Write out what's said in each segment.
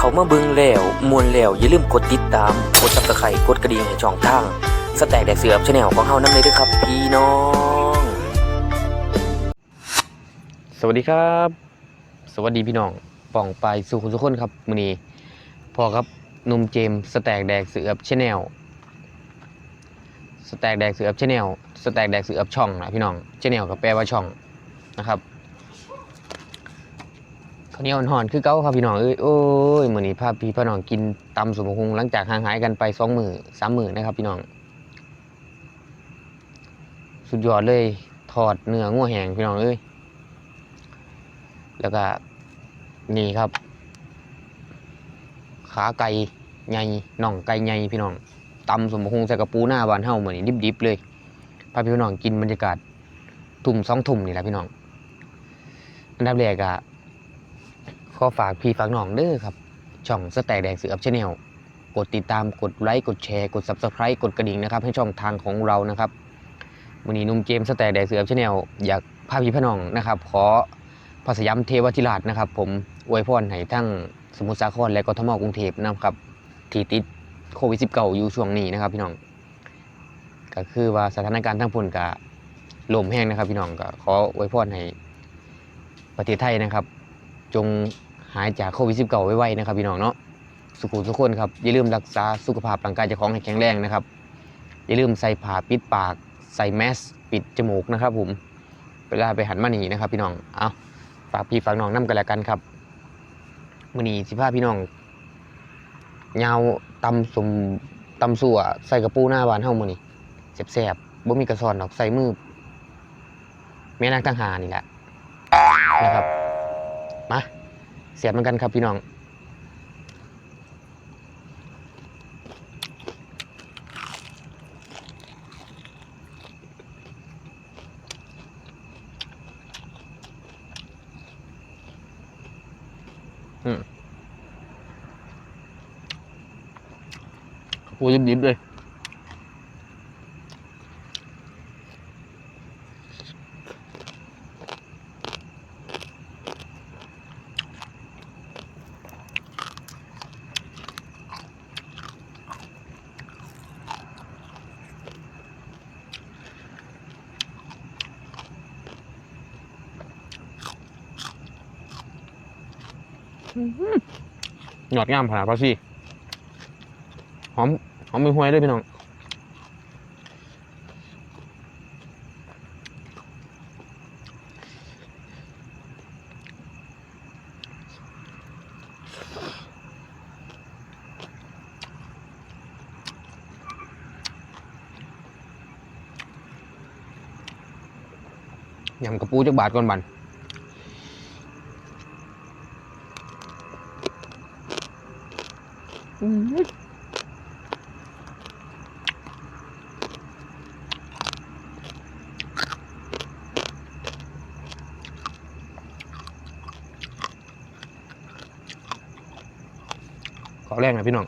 เขามาเบิ่งแล้วมวนแล้วอย่าลืมกดติดตาม กดซับสไครต์กดกระดิ่งให้ช่องทาง สแต็กแดกเสือบชาแนลของเฮานำเลยด้วยครับพี่น้อง สวัสดีครับ สวัสดีพี่น้องป่องไปสู่คุณทุกคนครับมื้อนี้พอครับหนุ่มเจมส์สแต็กแดกเสือบชาแนลสแต็กแดกเสือบชาแนลสแต็กแดกเสือบช่องนะพี่น้องชาแนลก็แปลว่าช่องนะครับ ข้าวเหนียวหอนๆคือเก้าครับพี่น้องเอ้ยโอ้ยมื้อนี้พาพี่พี่น้องกินตำสมคงหลังจากห่างหายกันไปสองมือสามมือนะครับ พี่น้อง สุดยอดเลยทอดเนื้องัวแหงพี่น้องเอ้ยแล้วก็นี่ครับ ขาไก่ใหญ่น่องไก่ใหญ่พี่น้องตำสมคงใส่กระปูหน้าบานเฮาเหมือนนี้ดิบๆเลยพาพี่น้องกินบรรยากาศทุ่มสองทุ่มนี่แหละพี่น้องอันดับแรกอะ ขอฝากพี่ฝากน้องเด้อครับ ช่องสแต็กแดงเสืออัพชาแนลกดติดตามกดไลค์กดแชร์กด Subscribe กดกระดิ่งนะครับ ให้ช่องทางของเรานะครับวันนี้นุ่มเจมสแต็กแดงเสืออัพชาแนลอยากพาพี่พี่น้องนะครับ ขอพระสยามเทวทิราชนะครับ ผมอวยพรให้ทั้งสมุทรสาครและกทมกรุงเทพนะครับที่ติดโควิด -19 อยู่ช่วงนี้นะครับ พี่น้อง ก็คือว่าสถานการณ์ทั้งพุ่นกะลมแห้งนะครับ พี่น้องก็ขออวยพรให้ประเทศไทยนะครับ จง หายจากโควิด -19 ไวๆนะครับพี่น้องเนาะสุขุมทุกคนครับอย่าลืมรักษาสุขภาพร่างกายเจ้าของให้แข็งแรงนะครับอย่าลืมใส่ผ้าปิดปาก ใส่แมสปิดจมูกนะครับผมเวลาไปหันมาหนีนะครับ พี่น้องเอาฝากพี่ฝากน้องนํกันแล้วกันครับมื้อนีสิพาพี่น้องยาตำสมตำสัวใส่กระปูหน้าบานเฮามื้อนี้แซ่บๆบ่มีกระสอนดอกใส่มือแม่นางตั้งหานี่แหละนะครับ มา เสียบมันกันครับพี่น้อง หยอดงามผ่าพาซี่หอมหอมมีห้วยด้วยพี่น้องยำกระปูจักบาทก่อนบัน ขอ แรงนะพี่น้อง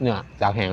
เนื้อจากแห้ง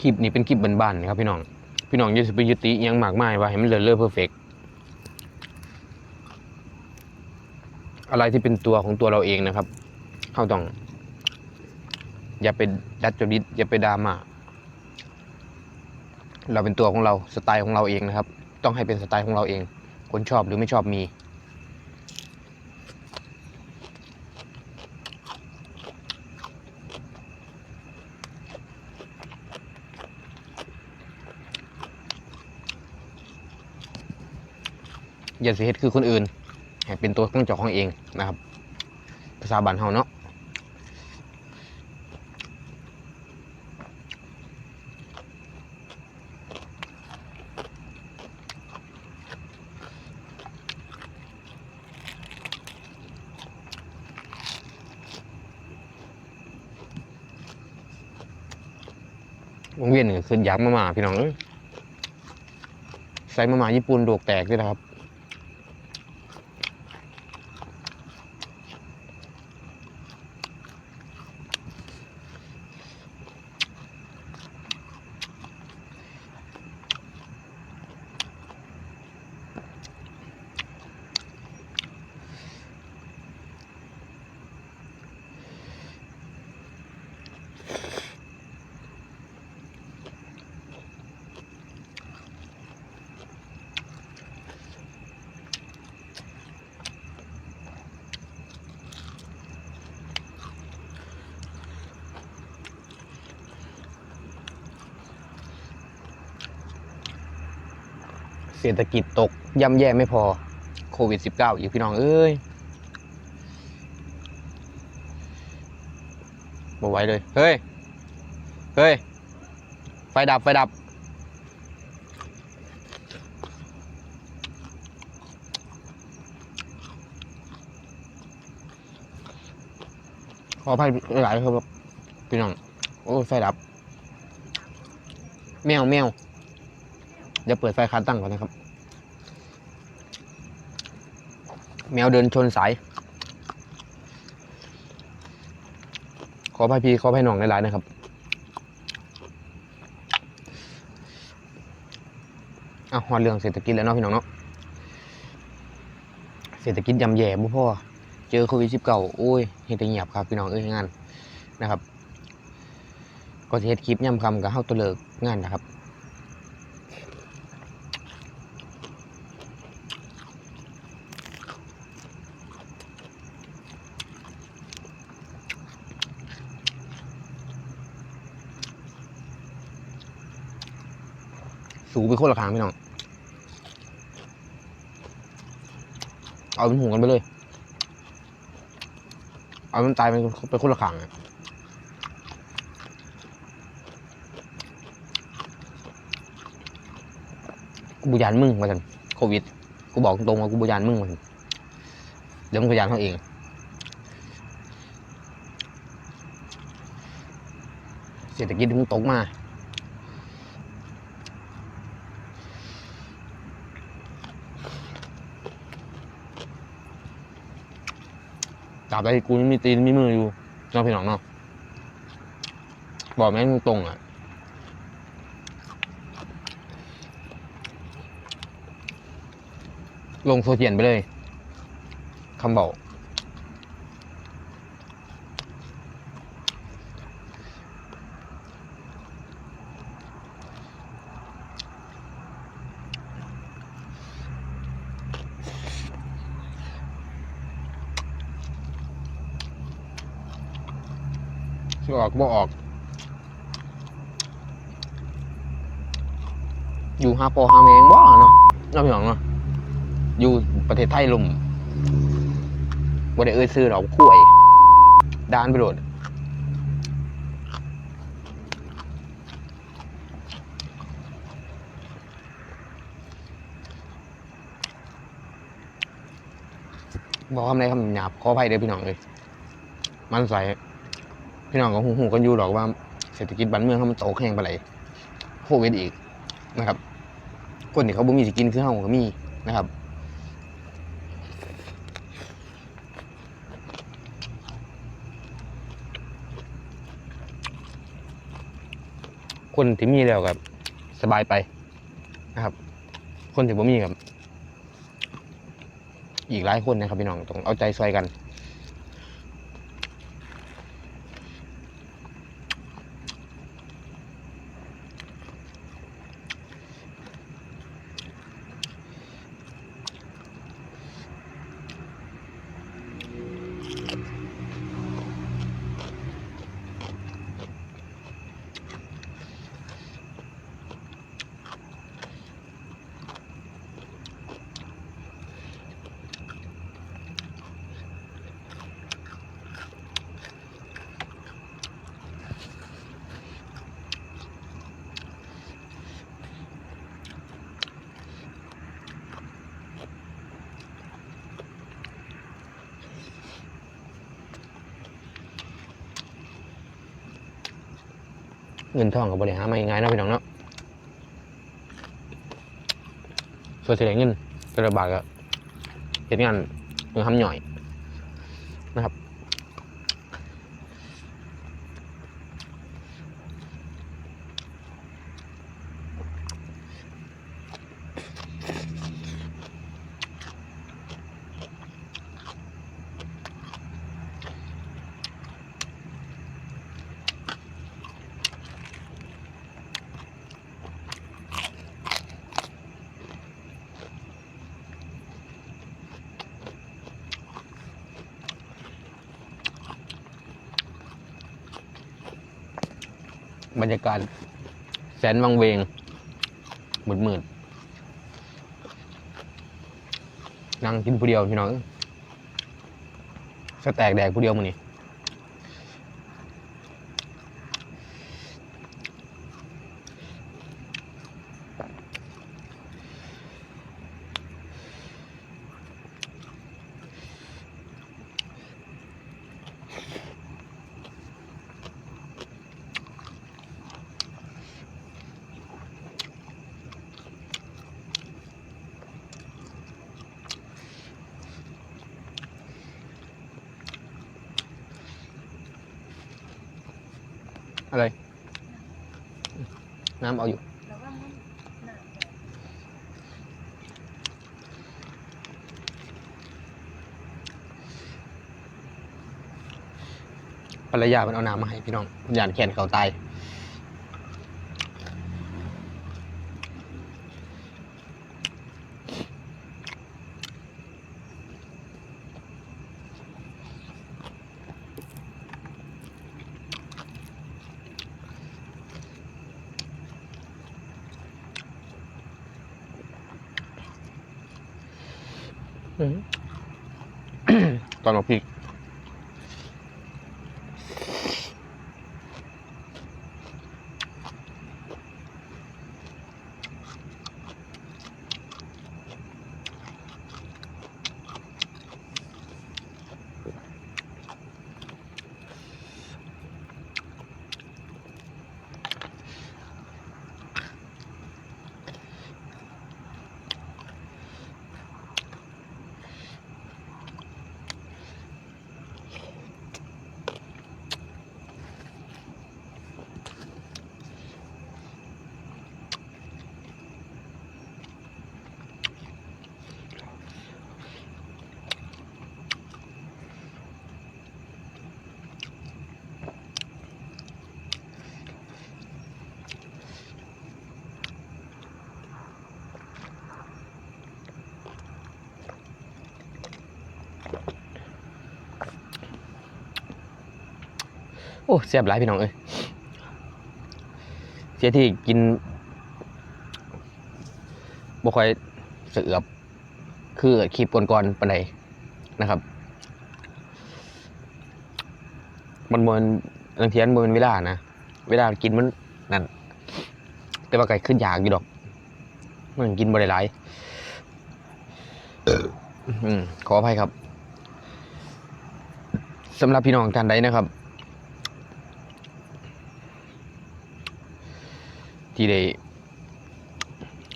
คลิปนี้เป็นคลิปบ้านๆนะครับพี่น้อง พี่น้องอย่าไปยึดติยังมากมายว่าให้มันเลิศเลอะเพอร์เฟก อะไรที่เป็นตัวของตัวเราเองนะครับ เข้าต้อง อย่าไปดัดจริตอย่าไปดราม่าเราเป็นตัวของเราสไตล์ของเราเองนะครับ ต้องให้เป็นสไตล์ของเราเอง คนชอบหรือไม่ชอบมีอย่าเสียเหตุคือคนอื่น ให้เป็นตัวของเจ้าของเองนะครับ ภาษาบ้านเฮาเนาะวงเวียนนี่คืออยากมามาพี่น้องเอ้ยใส่มามาญี่ปุ่นโดกแตกด้วยนะครับ เศรษฐกิจตกย่ำแย่ไม่พอโควิด -19 อีกพี่น้องเอ้ยบ่ไหวเลย เฮ้ย เฮ้ย ไฟดับ ไฟดับ ขออภัยหลายครับพี่น้อง โอ้ ไฟดับ แมวแมว เดี๋ยวเปิดไฟคันตั้งก่อนนะครับ แมวเดินชนสาย ขอพายพีขอพายน้องหลายๆนะครับอะฮอดเรื่องเศรษฐกิจแล้วเนาะพี่น้องเนาะเศรษฐกิจยำแย่บ่พ่อ เจอโควิด19โอ้ยเฮ็ดเงียบครับพี่น้องเอ้ยงานนะครับ ก็เฮ็ดคลิปย่ำคำกับเฮาตัวเลิกงานนะครับ สูงไปคนละคางพี่น้อง เอาเป็นหูกันไปเลย เอามันตายไปไปคนละคางอะกูบุยานมึงมาสันโควิด กูบอกตรงว่ากูบุยานมึงมาสันเดี๋ยวมึงก็ยานเขาเองเศรษฐกิจมึงตกมา ตราบใดกูยังมีตีนมีมืออยู่เนาะพี่น้องเนาะบอกแม่งตรงอะลงโซเชียลไปเลยคำบอก สิออกก็บออก อยู่หาปอหาแมงบ่เนาะนาะพี่น้องเนาะอยู่ประเทศไทยลุ่มบ่ได้เอ่ยซื้อหรอกข่วยดานไปโหลดบอกคำใดคำหยาบขออภัยเด้อพี่น้องเลยมันใส่ พี่น้องก็หูหูกันอยู่หรอกว่าเศรษฐกิจบ้านเมืองเขามันโตแข่งไปไหนโควิดอีกนะครับ คนที่เขาบ่มีสิกินคือเฮาก็มีนะครับคนที่มีแล้วกับสบายไปนะครับ คนที่บ่มีกับอีกหลายคนนะครับพี่น้องต้องเอาใจใส่กัน งินทองกับบริหารมาง่ายๆนะพี่น้องเนาะส่วนเสียเงินกระบาดก็เห็นงานเงินทำหน่อย บรรยากาศแสนวังเวงมืดมืดๆนั่งกินผู้เดียวพี่น้องสแตกแดกผู้เดียวมึงนี่ น้ำเอาอยู่ ภรรยามันเอาน้ำมาให้พี่น้องยานแขนเขาตาย ตอนมาพริก อ้เสียบหลายพี่น้องเอ้ยเสียที่กินบ่ค่อยเสือบคือคลิปก่อนๆปานใดนะครับ มันบนบางทีมันบนเวลานะเวลากินมันนั่นแต่ว่าไก่ขึ้นอยากอยู่ดอกมันกินบ่ได้หลายขออภัยครับสำหรับพี่น้องท่านใดนะครับ ที่ได้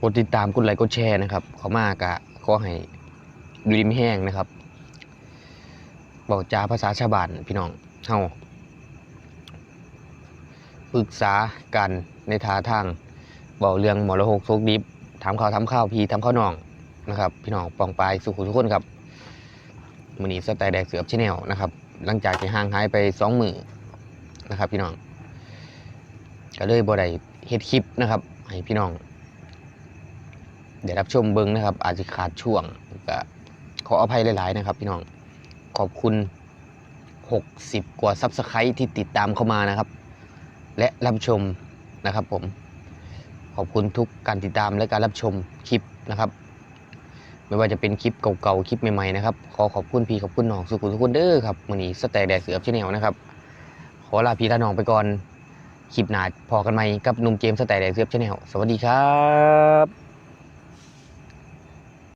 กดติดตามกดไลค์กดแชร์นะครับขามากะขอให้ดูดิมแห้งนะครับบอกจาภาษาชาวบ้านพี่น้องเฮาปรึกษากันในทาทางบอกเรื่องหมอระหกโซกดิบถามข่าวทำข้าวพีทำข้าวน่องนะครับ พี่น้องปองปลายสุขุทุกคนครับมือนี้สไตล์แดกเสือบชแนลนะครับ หลังจากที่ห่างหายไปสองมือนะครับ พี่น้องก็เลยบ่ได้ เฮ็ดคลิปนะครับ ให้พี่น้อง เดี๋ยวรับชมเบิ่งนะครับ อาจจะขาดช่วงก็ขออภัยหลาย ๆ นะครับ พี่น้องขอบคุณ 60 กว่าซับสไครต์ที่ติดตามเข้ามานะครับ และรับชมนะครับผมขอบคุณทุกการติดตามและการรับชมคลิปนะครับไม่ว่าจะเป็นคลิปเก่าๆ คลิปใหม่ๆ นะครับ ขอขอบคุณพี่ขอบคุณน้องสุขุมทุกคนเด้อครับมือนี้สแต็กแดกเสือบชแนลนะครับ ขอลาพี่ลาน้องไปก่อน คลิปหน้าพอกันไหมกับนุ่มเกมส์สไตล์แดเสือบชาแนลสวัสดีครับ